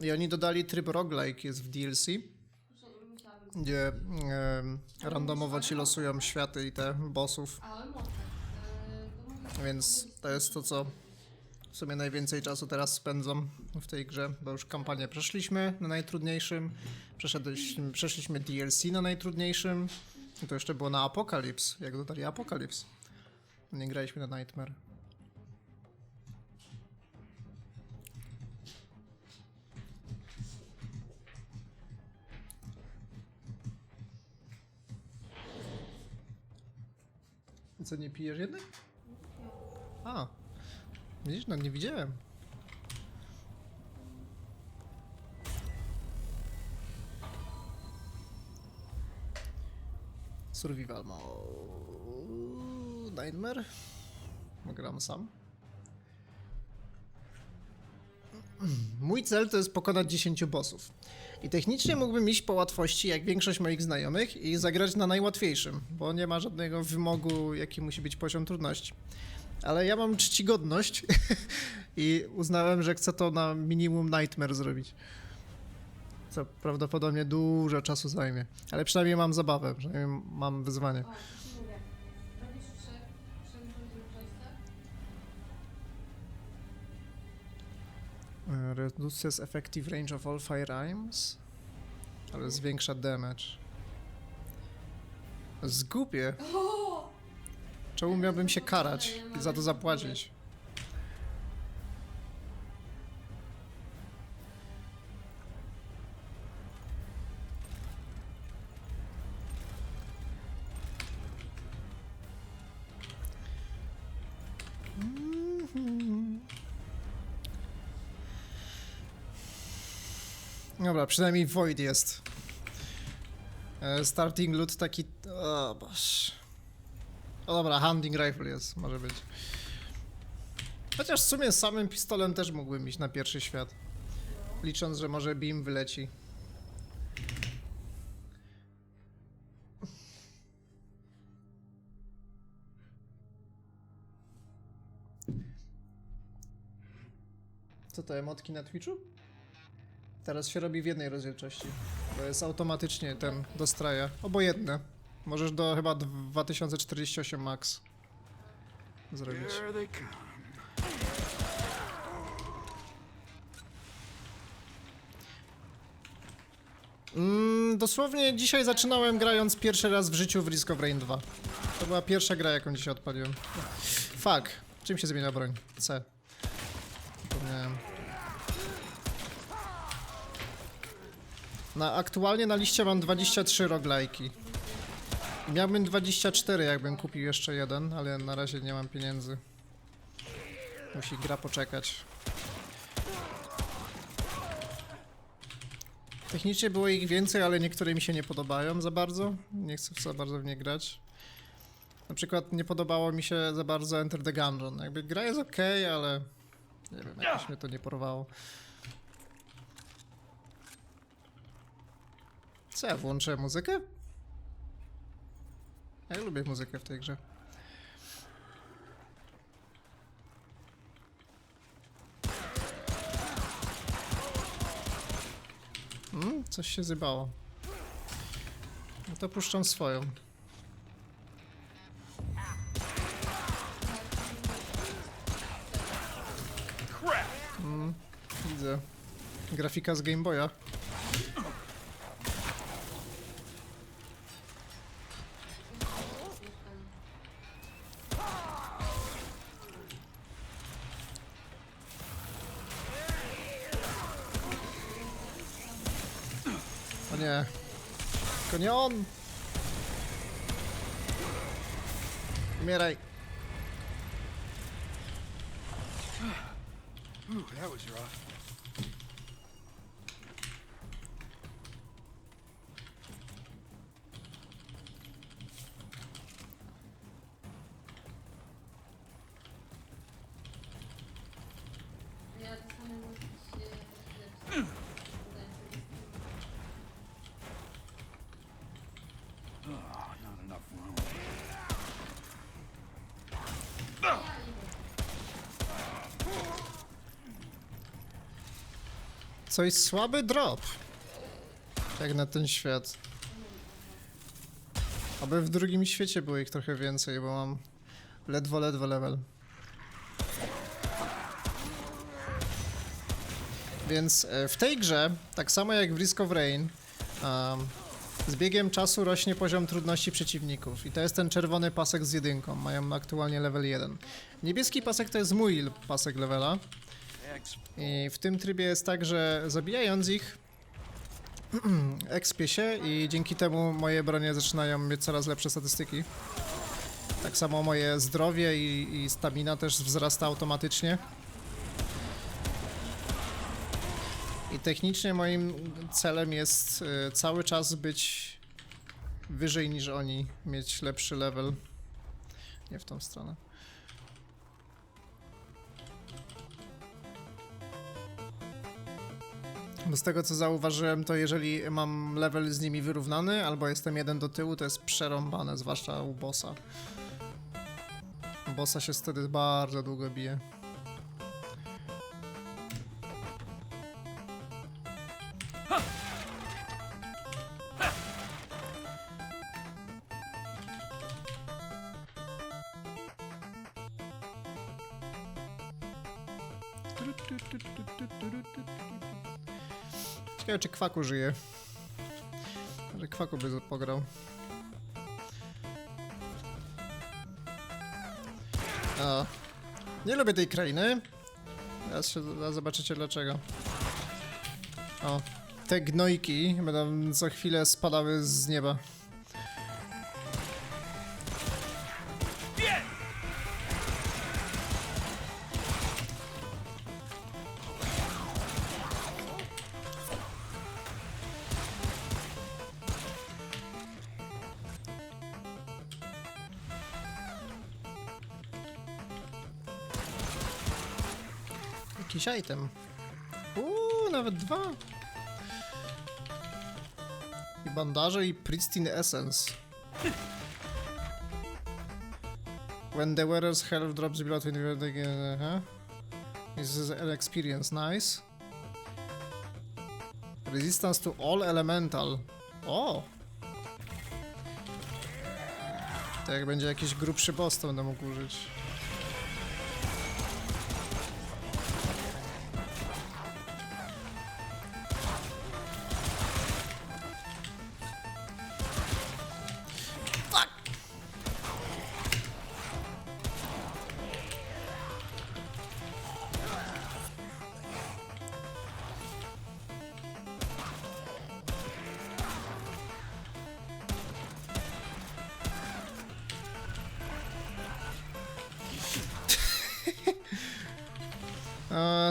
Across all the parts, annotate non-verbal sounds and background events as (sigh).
I oni dodali tryb roguelike, jest w DLC, gdzie em, randomowo ci losują światy i te bossów, więc to jest to, co w sumie najwięcej czasu teraz spędzam w tej grze, bo już kampanię przeszliśmy na najtrudniejszym, przeszedliśmy, przeszliśmy DLC na najtrudniejszym, i to jeszcze było na Apocalypse, jak dodali Apocalypse. Nie graliśmy na Nightmare. Co, nie pijesz jednak? A, widzisz, no nie widziałem. Survival mode... Nightmare? Gram sam. Mój cel to jest pokonać 10 bossów. I technicznie mógłbym iść po łatwości, jak większość moich znajomych, i zagrać na najłatwiejszym, bo nie ma żadnego wymogu, jaki musi być poziom trudności. Ale ja mam czcigodność (laughs) i uznałem, że chcę to na minimum Nightmare zrobić. Co prawdopodobnie dużo czasu zajmie. Ale przynajmniej mam zabawę, przynajmniej mam wyzwanie. Reduces effective range of all firearms. Ale zwiększa damage. Zgubię. Czemu miałbym się karać i za to zapłacić? Dobra, przynajmniej Void jest. E, Starting loot taki... O, boż. No dobra, hunting rifle jest, może być. Chociaż w sumie z samym pistolem też mógłbym iść na pierwszy świat. Licząc, że może beam wyleci. Co to, emotki na Twitchu? Teraz się robi w jednej rozdzielczości. Bo jest automatycznie ten dostraja. Obojętne. Możesz do chyba 2048 max zrobić. Mm, dosłownie dzisiaj zaczynałem grając pierwszy raz w życiu w Risk of Rain 2. To była pierwsza gra, jaką dzisiaj odpaliłem. Fuck. Czym się zmienia broń? C. Zapomniałem. Na, aktualnie na liście mam 23 roglajki. Miałbym 24, jakbym kupił jeszcze jeden, ale na razie nie mam pieniędzy. Musi gra poczekać. Technicznie było ich więcej, ale niektóre mi się nie podobają za bardzo. Nie chcę za bardzo w nie grać. Na przykład nie podobało mi się za bardzo Enter the Gungeon. Jakby gra jest ok, ale nie wiem, jakoś mnie to nie porwało. Co ja włączę muzykę? Ja lubię muzykę w tej grze. Mm, coś się zybało. No to puszczam swoją. Mm, widzę. Grafika z Game Boya. Tylko nie on! Umieraj. Ooh, that was rough. Coś słaby drop. Jak na ten świat. Aby w drugim świecie było ich trochę więcej, bo mam ledwo, ledwo level. Więc e, w tej grze, tak samo jak w Risk of Rain, um, z biegiem czasu rośnie poziom trudności przeciwników. I to jest ten czerwony pasek z jedynką. Mają aktualnie level 1. Niebieski pasek to jest mój pasek levela. I w tym trybie jest tak, że zabijając ich, (clears throat) ekspię się i dzięki temu moje bronie zaczynają mieć coraz lepsze statystyki. Tak samo moje zdrowie i, i stamina też wzrasta automatycznie. I technicznie moim celem jest y, cały czas być wyżej niż oni, mieć lepszy level. Nie w tą stronę. Bo z tego co zauważyłem, to jeżeli mam level z nimi wyrównany, albo jestem jeden do tyłu, to jest przerąbane, zwłaszcza u bossa. Bossa się wtedy bardzo długo bije. Kwaku żyje. Może Kwaku by pograł. A, nie lubię tej krainy. Teraz, się, zaraz zobaczycie dlaczego. O, te gnojki będą za chwilę spadały z nieba. Jakiś item. Uuu, nawet dwa. I bandaże i pristine essence. When the wearer's health drops below 20 again, huh? This is an experience, nice. Resistance to all elemental. O! To jak będzie jakiś grubszy boss, to będę mógł użyć.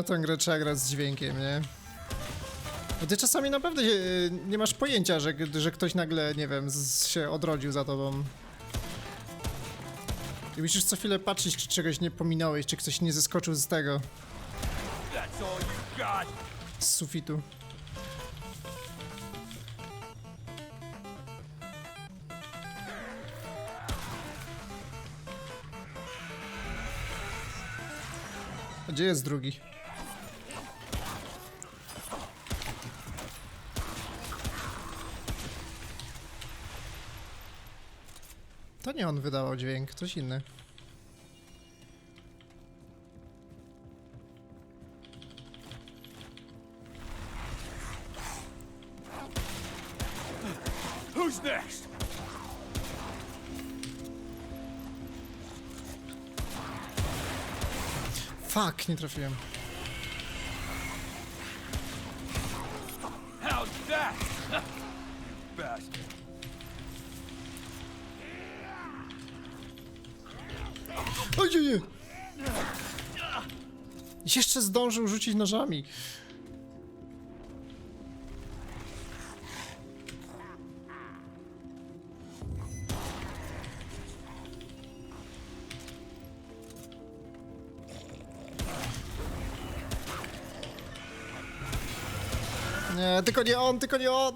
Tą grę trzeba grać z dźwiękiem, nie? Bo ty czasami naprawdę e, nie masz pojęcia, że, że ktoś nagle, nie wiem, z, się odrodził za tobą. I musisz co chwilę patrzeć, czy czegoś nie pominąłeś, czy ktoś nie zeskoczył z tego, z sufitu. Gdzie jest drugi? Nie on wydawał dźwięk, ktoś inny. Who's next? Fuck, nie trafiłem. Rzucić nożami. Nie, tylko nie on, tylko nie on!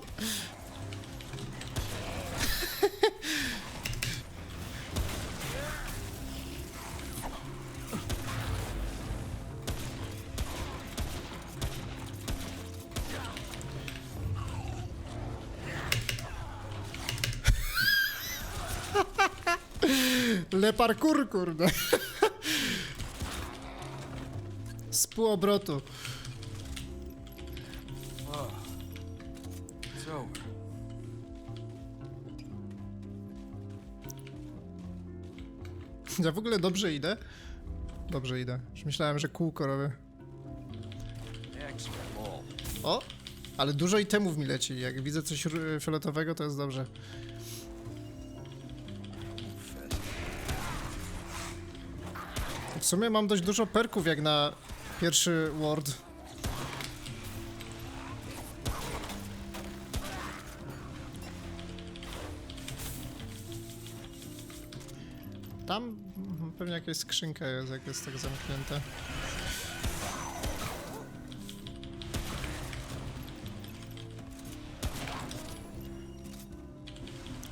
Parkour, kurde. Z półobrotu. It's over. Ja w ogóle dobrze idę. Dobrze idę. Już myślałem, że kółko robię. O! Ale dużo itemów mi leci. Jak widzę coś fioletowego, to jest dobrze. W sumie mam dość dużo perków jak na pierwszy ward. Tam mhm, pewnie jakaś skrzynka jest, jak jest tak zamknięte.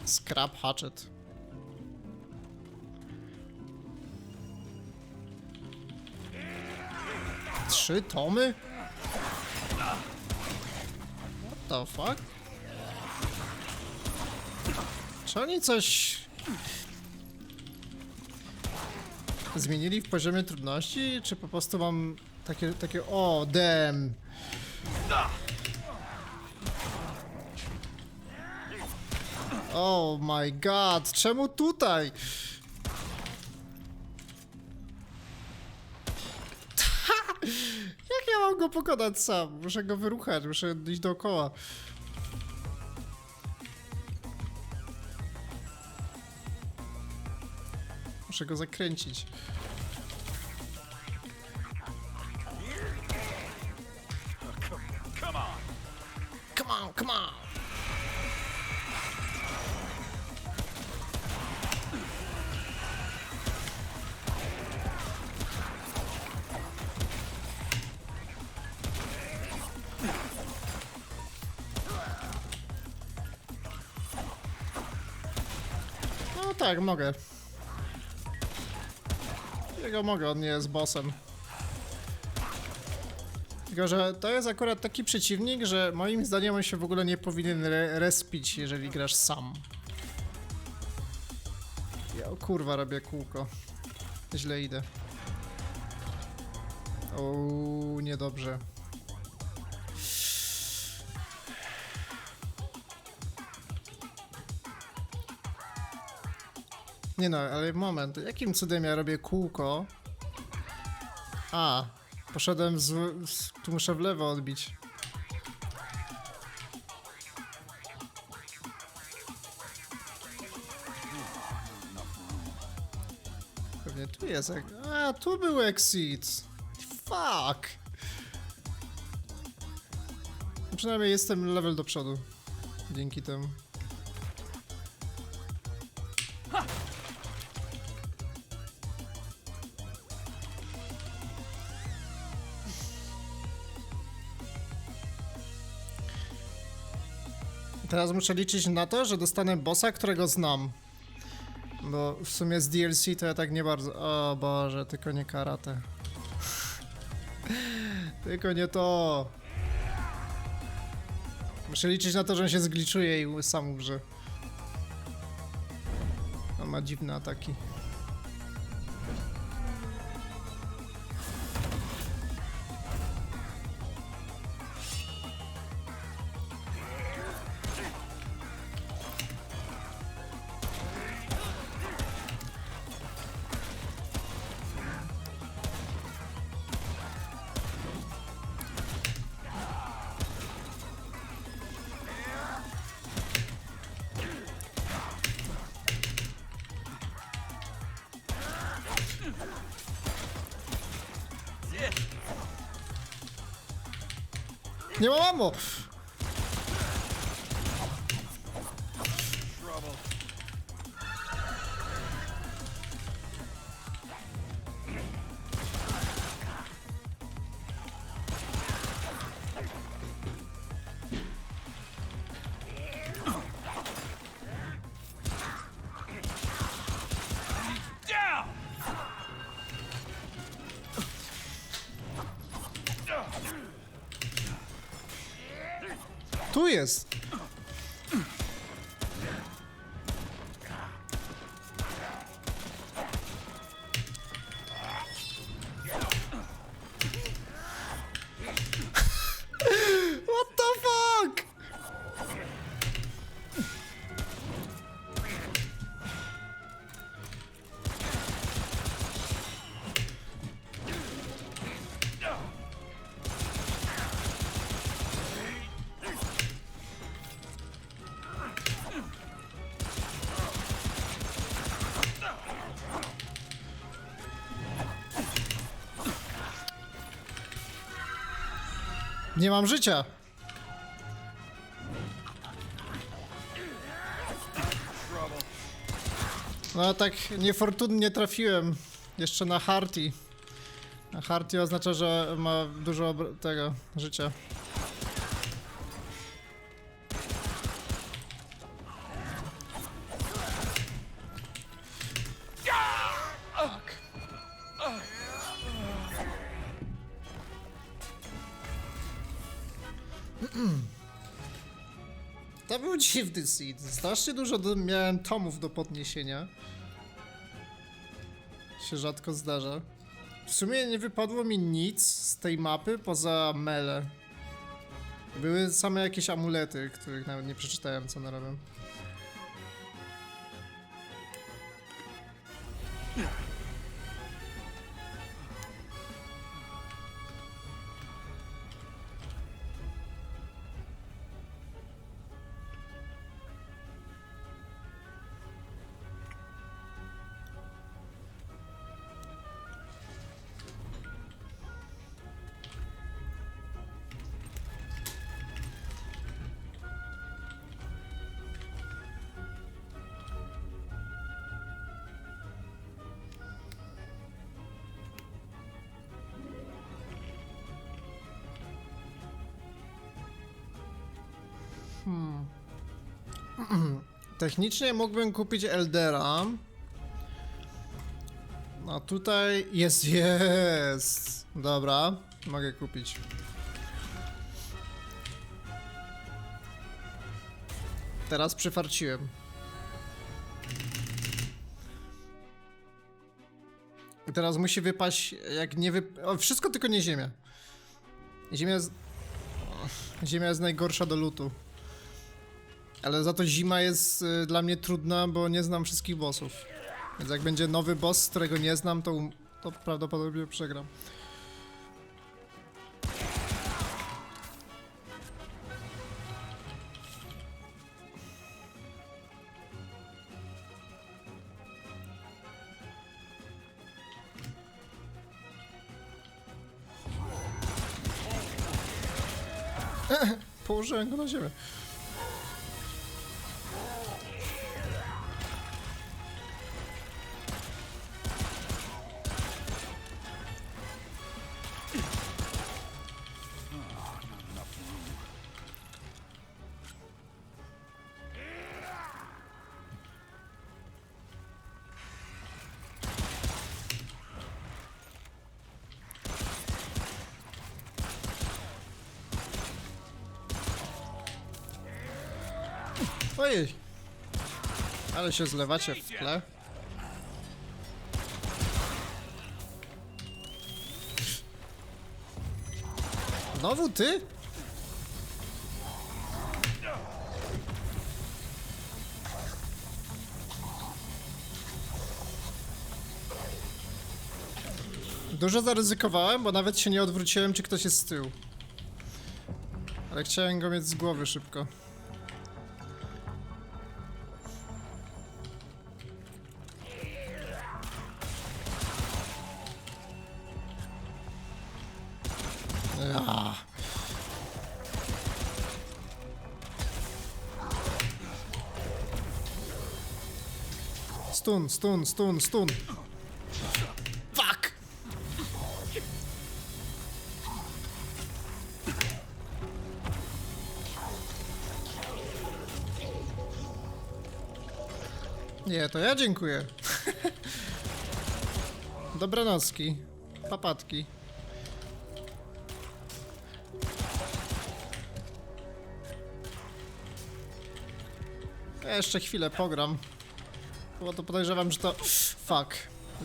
Scrap Hatchet. Trzy tomy? What the fuck? Czy oni coś... Zmienili w poziomie trudności, czy po prostu mam takie, takie, o, damn. Oh my god, czemu tutaj? Go pokonać sam? Muszę go wyruchać, muszę iść dookoła. Muszę go zakręcić. Tak, mogę. Jego mogę, on nie jest bossem. Tylko, że to jest akurat taki przeciwnik, że moim zdaniem on się w ogóle nie powinien re respić, jeżeli grasz sam. Ja kurwa robię kółko. Źle idę. O, niedobrze. Nie no, ale moment, jakim cudem ja robię kółko? A, poszedłem z, z... Tu muszę w lewo odbić. Pewnie tu jest. A, tu był exit. Fuck. Przynajmniej jestem level do przodu. Dzięki temu. Teraz muszę liczyć na to, że dostanę bossa, którego znam. Bo w sumie z DLC to ja tak nie bardzo. O Boże, tylko nie karate. (laughs) tylko nie to. Muszę liczyć na to, że on się zgliczuje i sam umrze. On ma dziwne ataki. Nie Tu jest! Nie mam życia. No tak niefortunnie trafiłem jeszcze na Harty. A Harty oznacza, że ma dużo tego życia. Dziwny seed. Strasznie dużo do, miałem tomów do podniesienia. Się rzadko zdarza. W sumie nie wypadło mi nic z tej mapy poza mele. Były same jakieś amulety, których nawet nie przeczytałem co one robią. (clears throat) Technicznie mógłbym kupić Eldera. A tutaj jest, (laughs) jest. Dobra, mogę kupić. Teraz przyfarciłem. I teraz musi wypaść, jak nie wyp... O, wszystko tylko nie ziemia. Ziemia jest... Ziemia jest najgorsza do lutu. Ale za to zima jest y, dla mnie trudna, bo nie znam wszystkich bossów. Więc jak będzie nowy boss, którego nie znam, to, um- to prawdopodobnie przegram. (laughs) Położyłem go na ziemię. Ale się zlewacie w tle. Znowu ty? Dużo zaryzykowałem, bo nawet się nie odwróciłem, czy ktoś jest z tyłu. Ale chciałem go mieć z głowy szybko. Stun, stun, stun, stun. Fuck! Nie, to ja dziękuję. (laughs) Dobranocki. Papatki. Jeszcze chwilę pogram. Bo to podejrzewam, że to... Fuck.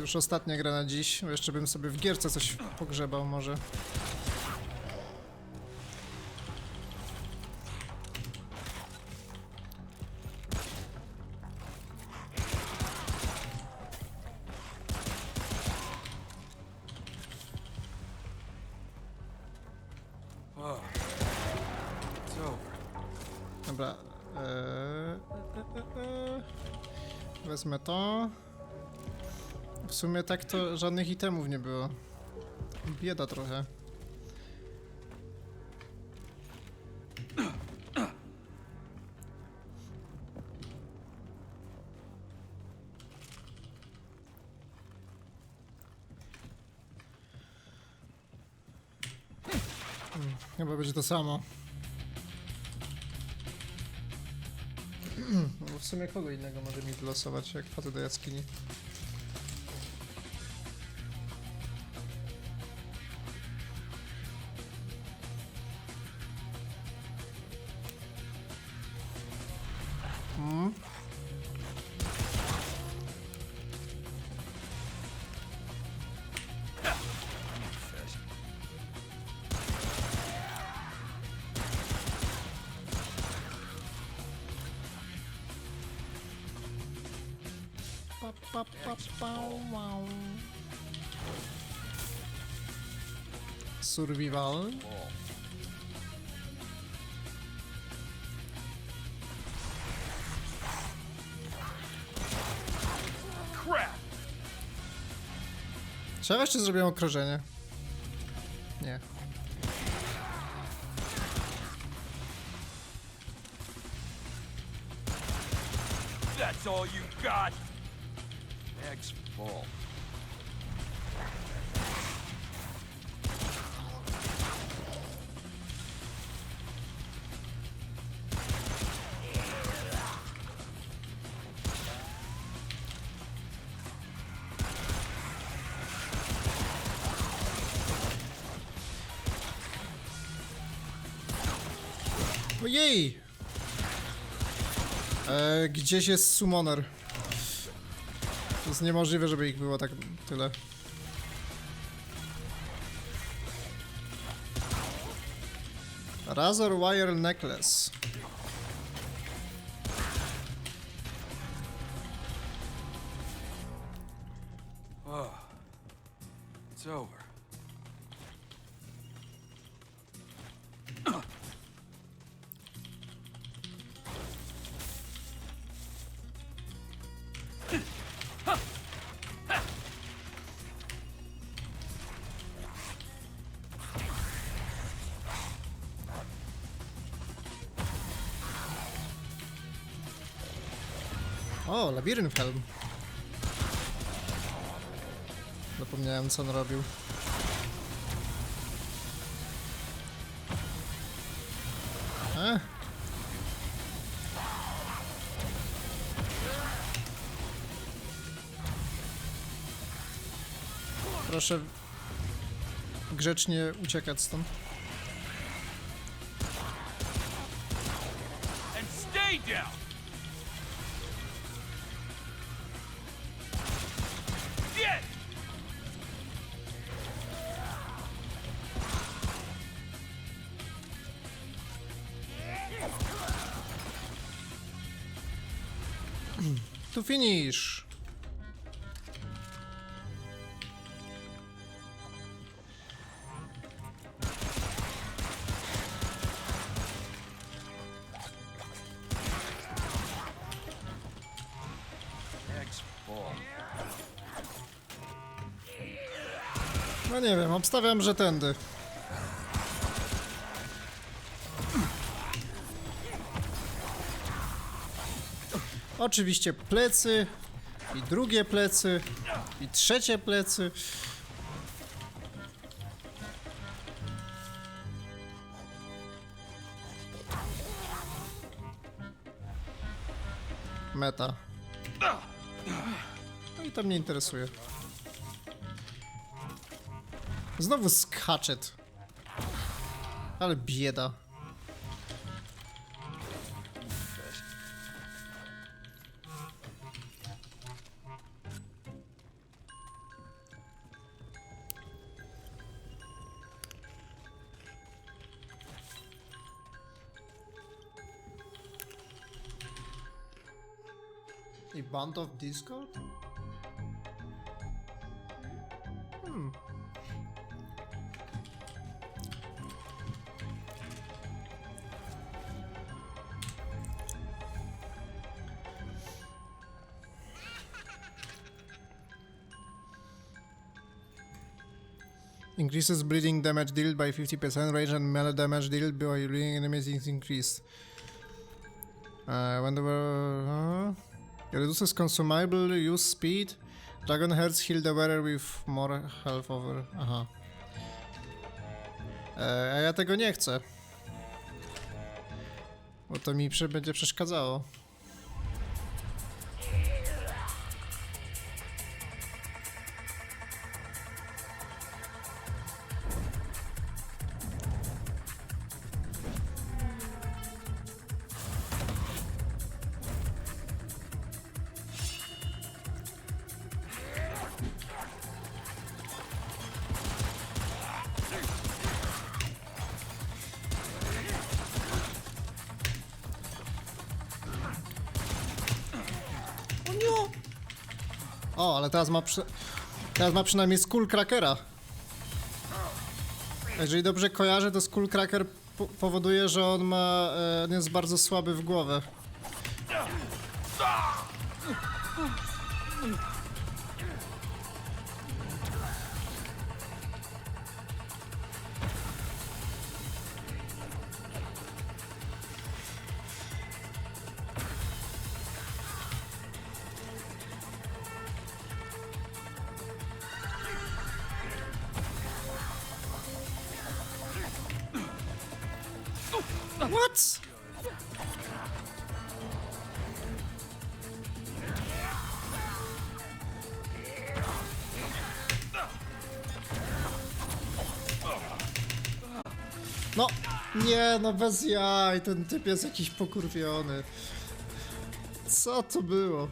Już ostatnia gra na dziś. Jeszcze bym sobie w gierce coś pogrzebał może. sumie tak to żadnych itemów nie było. Bieda trochę. Hmm, chyba będzie to samo. Hmm, no, w sumie kogo innego może mi wylosować, jak wpadł do jaskini. Pa, pa, pa, pa. Survival. Czy jeszcze zrobiłem okrążenie? Nie. That's all you got? Ball. Ojej! E, gdzieś jest summoner. To jest niemożliwe, żeby ich było tak tyle. Razor Wire Necklace. O, Labirynt Helm. Zapomniałem co on robił. E? Proszę grzecznie uciekać stąd. And stay down! Tu finish! No nie wiem, obstawiam, że tędy. Oczywiście plecy i drugie plecy i trzecie plecy. Meta. No i to mnie interesuje. Znowu skaczet. Ale bieda. A band of Discord? Hmm. Increases bleeding damage dealt by 50%, rage and melee damage dealt by bleeding enemies is increased. Uh, when the uh, reduces consumable use speed. Dragon Hearts heal the wearer with more health over. Aha. E, a ja tego nie chcę. Bo to mi będzie przeszkadzało. Teraz ma przy... Teraz ma przynajmniej Skullcrackera. Jeżeli dobrze kojarzę, to Skullcracker po powoduje, że on ma... E, on jest bardzo słaby w głowę. No bez jaj, ten typ jest jakiś pokurwiony. Co to było?